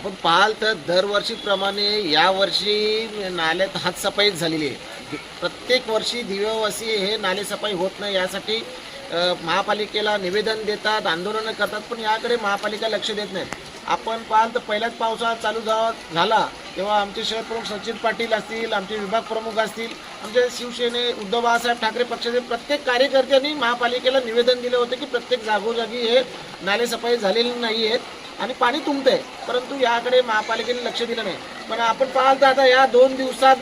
आपण पाहाल तर दरवर्षीप्रमाणे यावर्षी नाल्यात हातसफाई झालेली आहे. प्रत्येक वर्षी दिव्यावासी हे नालेसफाई होत नाही यासाठी महापालिकेला निवेदन देतात आंदोलनं करतात पण याकडे महापालिका लक्ष देत नाही. आपण पाहाल तर पहिल्याच पावसाळा चालू झाला तेव्हा आमचे शहर प्रमुख सचिन पाटील असतील आमचे विभाग प्रमुख असतील आमचे शिवसेने उद्धव बाळासाहेब ठाकरे पक्षाचे प्रत्येक कार्यकर्त्यांनी महापालिकेला निवेदन दिलं होतं की प्रत्येक जागोजागी हे नालेसफाई झालेली नाही आहेत आणि पाणी तुंबतंय. परंतु याकडे महापालिकेने लक्ष दिलं नाही. पण आपण पाहाल तर आता या दोन दिवसात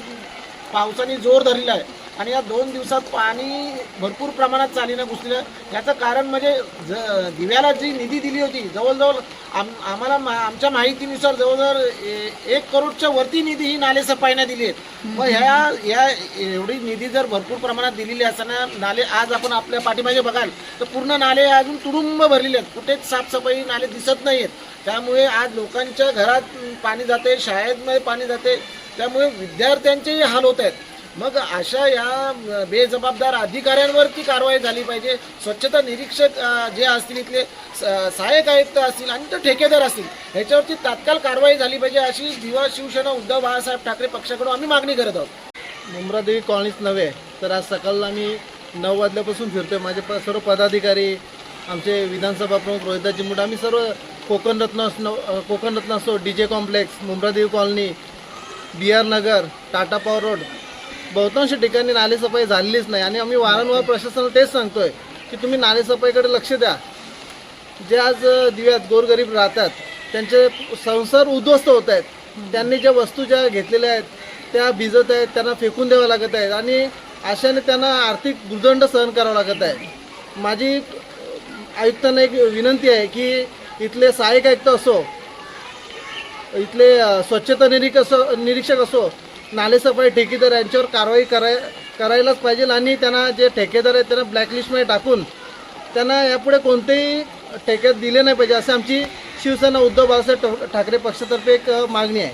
पावसाने जोर धरलेला आहे. आणि या दोन दिवसात पाणी भरपूर प्रमाणात चालीनं घुसलेलं. याचं कारण म्हणजे ज दिव्याला जी निधी दिली होती जवळजवळ आम आम्हाला मा आमच्या माहितीनुसार जवळजवळ एक करोडच्या वरती निधी ही नालेसफाईनं दिली आहेत. मग ह्या या एवढी निधी जर भरपूर प्रमाणात दिलेली असताना नाले आज आपण आपल्या पाठीमागे बघाल तर पूर्ण नाले अजून तुडुंब भरलेले आहेत. कुठेच साफसफाई नाले दिसत नाही आहेत. त्यामुळे आज लोकांच्या घरात पाणी जाते शाळेमध्ये पाणी जाते त्यामुळे विद्यार्थ्यांचेही हाल होत आहेत. मग अशा या बेजबाबदार अधिकाऱ्यांवरती कारवाई झाली पाहिजे. स्वच्छता निरीक्षक जे असतील इथले स- सहाय्यक आयुक्त असतील आणि ते ठेकेदार असतील ह्याच्यावरती तात्काळ कारवाई झाली पाहिजे अशी दिवा शिवसेना उद्धव बाळासाहेब ठाकरे पक्षाकडून आम्ही मागणी करत आहोत. मुंब्रादेवी कॉलनीच नव्हे तर आज सकाळला आम्ही नऊ वाजल्यापासून फिरतोय. माझे प सर्व पदाधिकारी आमचे विधानसभा प्रमुख रोहिदास चिमुट आम्ही सर्व कोकण रत्न कोकण रत्न असो D J complex Mumbradevi colony B R Nagar Tata power road बहुतांश ठिकाणी नालेसफाई झालेलीच नाही. आणि आम्ही वारंवार प्रशासनाला तेच सांगतोय की तुम्ही नालेसफाईकडे लक्ष द्या. जे आज दिव्यात गोरगरीब राहतात त्यांचे संसार उद्ध्वस्त होत आहेत. त्यांनी ज्या वस्तू ज्या घेतलेल्या आहेत त्या भिजत आहेत त्यांना फेकून द्याव्या लागत आहेत आणि अशाने त्यांना आर्थिक भूदंड सहन करावा लागत आहे. माझी आयुक्तांना एक विनंती आहे की इथले सहाय्यक आयुक्त असो इथले स्वच्छता निरीक्षक असो निरीक्षक असो नालेसफाई ठेकेदार यांच्यावर कारवाई कराय करायलाच पाहिजे आणि त्यांना जे ठेकेदार आहेत त्यांना ब्लॅकलिस्टमध्ये टाकून त्यांना यापुढे कोणतेही ठेक्यात दिले नाही पाहिजे असं आमची शिवसेना उद्धव बाळासाहेब ठाकरे पक्षातर्फे एक मागणी आहे.